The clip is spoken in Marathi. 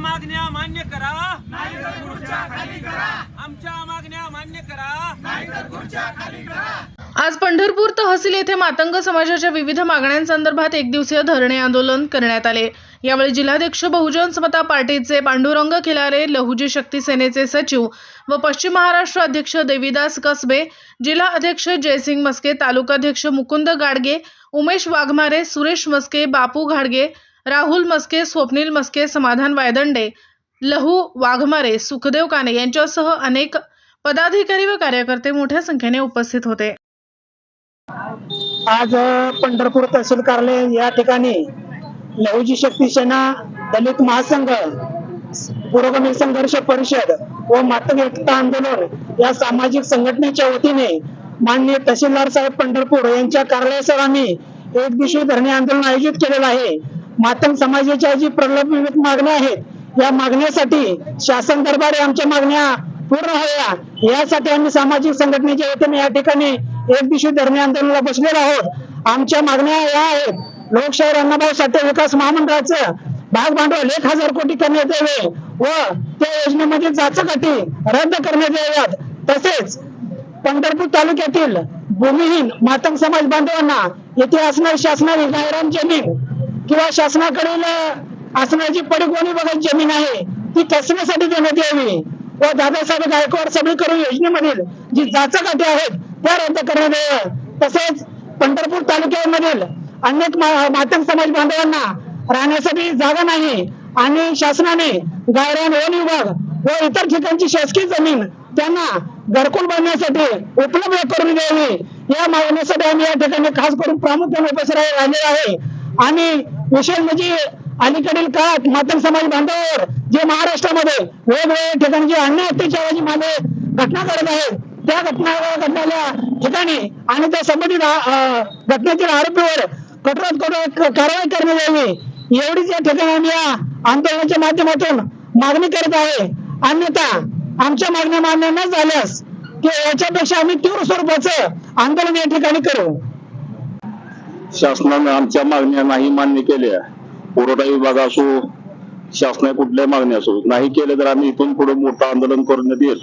मागण्या मान्य करा. आमच्या मागण्या मान्य करा. आज पंढरपूर तहसील येथे मातंग समाजाच्या विविध मागण्यांसंदर्भात एक दिवसीय धरणे आंदोलन करण्यात आले. यावेळी जिल्हाध्यक्ष बहुजन समता पार्टीचे पांडुरंग खिलारे लहुजी शक्ती सेनेचे सचिव व पश्चिम महाराष्ट्र अध्यक्ष देवीदास कसबे जिल्हा अध्यक्ष जयसिंग मस्के तालुकाध्यक्ष मुकुंद गाडगे उमेश वाघमारे सुरेश मस्के बापू घाडगे राहुल मस्के स्वप्नील मस्के समाधान वायदंडे लहू वाघमारे सुखदेव काने यांच्यासह अनेक पदाधिकारी व कार्यकर्ते मोठ्या संख्येने उपस्थित होते. आज पंढरपूर तहसील कार्यालय या ठिकाणी लहुजी शक्ती सेना दलित महासंघ पुरोगामी संघर्ष परिषद व मातंग एकता आंदोलन या सामाजिक संघटनेच्या वतीने माननीय तहसीलदार साहेब पंढरपूर यांच्या कार्यालयासह आम्ही एक दिवशी धरणे आंदोलन आयोजित केलेलं आहे. मातम समाजाच्या जी प्रलंबित मागण्या आहेत या मागण्यासाठी शासन दरबारी आमच्या मागण्या पूर्ण व्हाव्या. यासाठी आम्ही सामाजिक संघटनेच्या वतीने या ठिकाणी एक दिवशी धरणे आंदोलनाला बसलेलो आहोत. आमच्या मागण्या या आहेत. लोकशाही अण्णाभाऊ साठे विकास महामंडळाचं भाग भांडवल एक हजार कोटी करण्यात यावे व त्या योजनेमध्ये जाचकाठी रद्द करण्यात याव्यात. तसेच पंढरपूर तालुक्यातील भूमिहीन मातंग समाज बांधवांना येथे असणारी शासनाची गायरान जमीन किंवा शासनाकडील असणारी जी बघा जमीन आहे ती कसण्यासाठी देण्यात यावी. व दादासाहेब गायकवाड सबळीकरण योजनेमधील जी जाचकाठी आहेत त्या रद्द करण्यात याव्या. तसेच पंढरपूर तालुक्यामधील अनेक मातंग समाज बांधवांना राहण्यासाठी जागा नाही आणि शासनाने गायरान वन विभाग व इतर ठिकाणची शासकीय जमीन त्यांना घरकुल बांधण्यासाठी उपलब्ध करून द्यावी. या मागणीसाठी आम्ही या ठिकाणी खास करून प्रामुख्याने उपस्थित राहिले आहे. आणि विशेष म्हणजे अलीकडील काळात मातंग समाज बांधवावर जे महाराष्ट्रामध्ये वेगवेगळ्या ठिकाणी जे अन्याय अत्याचाराची मागे घटना घडत आहेत त्या घटना घडलेल्या ठिकाणी आणि त्या संबंधित घटनेतील आरोपीवर कठोरात कठोर कारवाई करण्यात यावी. एवढीच या ठिकाणी आम्ही या आंदोलनाच्या माध्यमातून मागणी करत आहे. अन्यथा आमच्या मागण्या मान्य न झाल्यास की याच्यापेक्षा आम्ही तीव्र स्वरूपाचं आंदोलन या ठिकाणी करू. शासनाने आमच्या मागण्या नाही मान्य केल्या. पुरवठा विभाग असो शासनाने कुठल्या मागण्या असो नाही केल्या तर आम्ही इथून पुढे मोठं आंदोलन करण्यात येईल